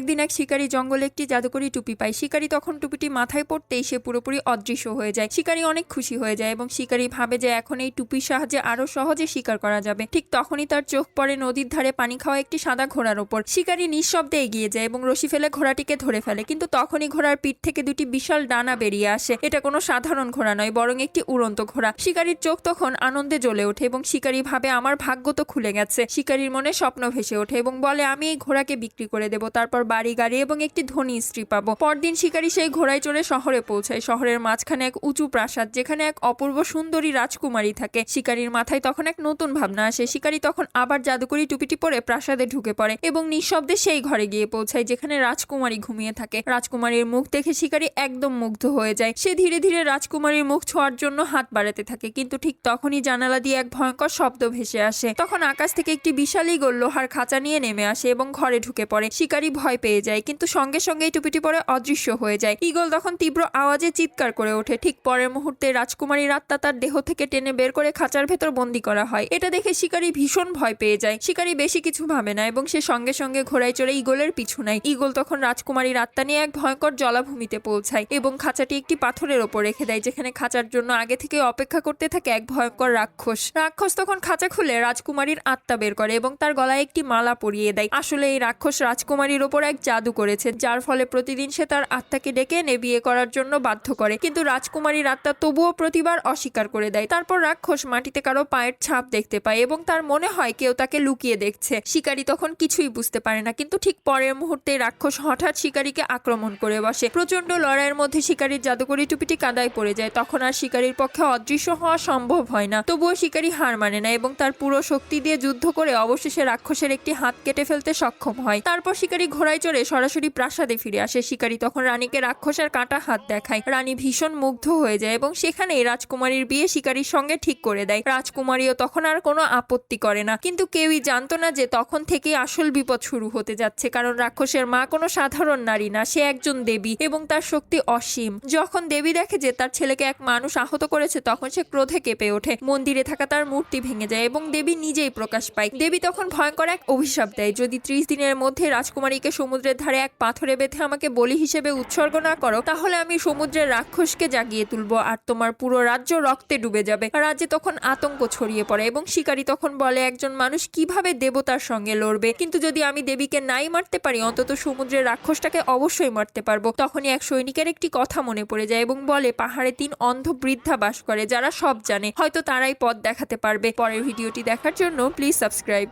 একদিন এক শিকারী জঙ্গলে একটি জাদুকরি টুপি পায়। শিকারী তখন টুপিটি মাথায় পড়তেই সে পুরোপুরি অদৃশ্য হয়ে যায়। শিকারী অনেক খুশি হয়ে যায় এবং শিকারী ভাবে যে এখন এই টুপির সাহায্যে আরও সহজে শিকার করা যাবে। ঠিক তখনই তার চোখ পড়ে নদীর ধারে পানি খাওয়া একটি সাদা ঘোড়ার ওপর। শিকারী নিঃশব্দে এগিয়ে যায় এবং রশি ফেলে ঘোড়াটিকে ধরে ফেলে। কিন্তু তখনই ঘোড়ার পিঠ থেকে দুটি বিশাল ডানা বেরিয়ে আসে। এটা কোনো সাধারণ ঘোড়া নয়, বরং একটি উড়ন্ত ঘোড়া। শিকারীর চোখ তখন আনন্দে জ্বলে ওঠে এবং শিকারী ভাবে, আমার ভাগ্য তো খুলে গেছে। শিকারীর মনে স্বপ্ন ভেসে ওঠে এবং বলে, আমি এই ঘোড়াকে বিক্রি করে দেব, তারপর বাড়ি গাড়ি এবং একটি ধনী স্ত্রী পাবো। পরদিন শিকারী সেই ঘোড়ায় চড়ে শহরে পৌঁছায়। শহরের মাঝখানে এক উঁচু প্রাসাদ, যেখানে এক অপূর্ব সুন্দরী রাজকুমারী থাকে। শিকারীর মাথায় তখন এক নতুন ভাবনা আসে। শিকারী তখন আবার জাদুকরি টুপিটি পরে প্রাসাদে ঢুকে পড়ে এবং নিঃশব্দে সেই ঘরে গিয়ে পৌঁছায়, যেখানে রাজকুমারী ঘুমিয়ে থাকে। রাজকুমারীর মুখ দেখে শিকারী একদম মুগ্ধ হয়ে যায়। সে ধীরে ধীরে রাজকুমারীর মুখ ছোঁয়ার জন্য হাত বাড়াতে থাকে, কিন্তু ঠিক তখনই জানালা দিয়ে এক ভয়ঙ্কর শব্দ ভেসে আসে। তখন আকাশ থেকে একটি বিশাল ইগল লোহার খাঁচা নিয়ে নেমে আসে এবং ঘরে ঢুকে পড়ে। শিকারী ভয় পেয়ে যায়, কিন্তু সঙ্গে সঙ্গে এই টুপিটি পরে অদৃশ্য হয়ে যায়। ইগল তখন তীব্র আওয়াজে চিৎকার করে ওঠে। ঠিক পরের মুহূর্তে রাজকুমারীর আত্মা তার দেহ থেকে টেনে বের করে খাঁচার ভেতর বন্দি করা হয়। এটা দেখে শিকারী ভীষণ ভয় পেয়ে যায়। শিকারী বেশি কিছু ভাবে না এবং সে সঙ্গে সঙ্গে ঘোড়ায় চড়ে ইগলের পিছু নেয়। ইগল তখন রাজকুমারীর আত্মা নিয়ে এক ভয়ঙ্কর জলাভূমিতে পৌঁছায় এবং খাঁচাটি একটি পাথরের ওপর রেখে দেয়, যেখানে খাঁচার জন্য আগে থেকে অপেক্ষা করতে থাকে এক ভয়ঙ্কর রাক্ষস। রাক্ষস তখন খাঁচা খুলে রাজকুমারীর আত্মা বের করে এবং তার গলায় একটি মালা পরিয়ে দেয়। আসলে এই রাক্ষস রাজকুমারীর ওপর এক জাদু করেছে, যার ফলে প্রতিদিন সে তার আত্মাকে ডেকে এনে বিয়ে করার জন্য বাধ্য করে। কিন্তু রাজকুমারীর আত্মা তবুও প্রতিবার অস্বীকার করে দেয়। তারপর রাক্ষস মাটিতে কারও পায়ের ছাপ দেখতে পায় এবং তার মনে হয় কেউ তাকে লুকিয়ে দেখছে। শিকারী তখন কিছুই বুঝতে পারে না, কিন্তু ঠিক পরের মুহূর্তে রাক্ষস হঠাৎ শিকারীকে আক্রমণ করে বসে। প্রচণ্ড লড়াইয়ের মধ্যে শিকারীর জাদুকরি টুপিটি কাদায় পড়ে যায়। তখন আর শিকারীর পক্ষে অদৃশ্য হওয়া সম্ভব হয় না। তবুও শিকারী হার মানে না এবং তার পুরো শক্তি দিয়ে যুদ্ধ করে অবশেষে রাক্ষসের একটি হাত কেটে ফেলতে সক্ষম হয়। তারপর শিকারী ঘোড়ায় চড়ে সরাসরি প্রাসাদে ফিরে আসে শিকারী। তখন রানীকে রাক্ষসের কাঁটা হাত দেখায়। রানী ভীষণ মুগ্ধ হয়ে যায় এবং সেখানেই রাজকুমারীর বিয়ে শিকারীর সঙ্গে ঠিক করে দেয়। রাজকুমারীও তখন আর কোনো আপত্তি করে না। কিন্তু কেউই জানতো না যে তখন থেকেই আসল বিপদ শুরু হতে যাচ্ছে। কারণ রাক্ষসের মা কোনো সাধারণ নারী না, সে একজন দেবী এবং তার শক্তি অসীম। যখন দেবী দেখে যে তার ছেলেকে এক মানুষ আহত করেছে, তখন সে ক্রোধে কেঁপে ওঠে। মন্দিরে থাকা তার মূর্তি ভেঙে যায় এবং দেবী নিজেই প্রকাশ পায়। দেবী তখন ভয়ঙ্কর এক অভিশাপ দেয়। যদি ত্রিশ দিনের মধ্যে রাজকুমারীকে সমুদ্রের ধারে এক পাথরে বেঁধে আমাকে বলি হিসেবে উৎসর্গ না করো, তাহলে আমি সমুদ্রের রাক্ষসকে জাগিয়ে তুলবো আর তোমার পুরো রাজ্য রক্তে ডুবে যাবে। রাজ্যে তখন আতঙ্ক ছড়িয়ে পড়ে এবং শিকারী তখন বলে, একজন মানুষ কীভাবে দেবতার সঙ্গে লড়বে? কিন্তু যদি আমি দেবীকে নাই মারতে পারি, অন্তত সমুদ্রের রাক্ষসটাকে অবশ্যই মারতে পারব। তখনই এক সৈনিকের একটি কথা মনে পড়ে যায় এবং বলে, পাহাড়ে তিন অন্ধ বৃদ্ধা বাস করে, যারা সব জানে, হয়তো তারাই পথ দেখাতে পারবে। পরের ভিডিওটি দেখার জন্য প্লিজ সাবস্ক্রাইব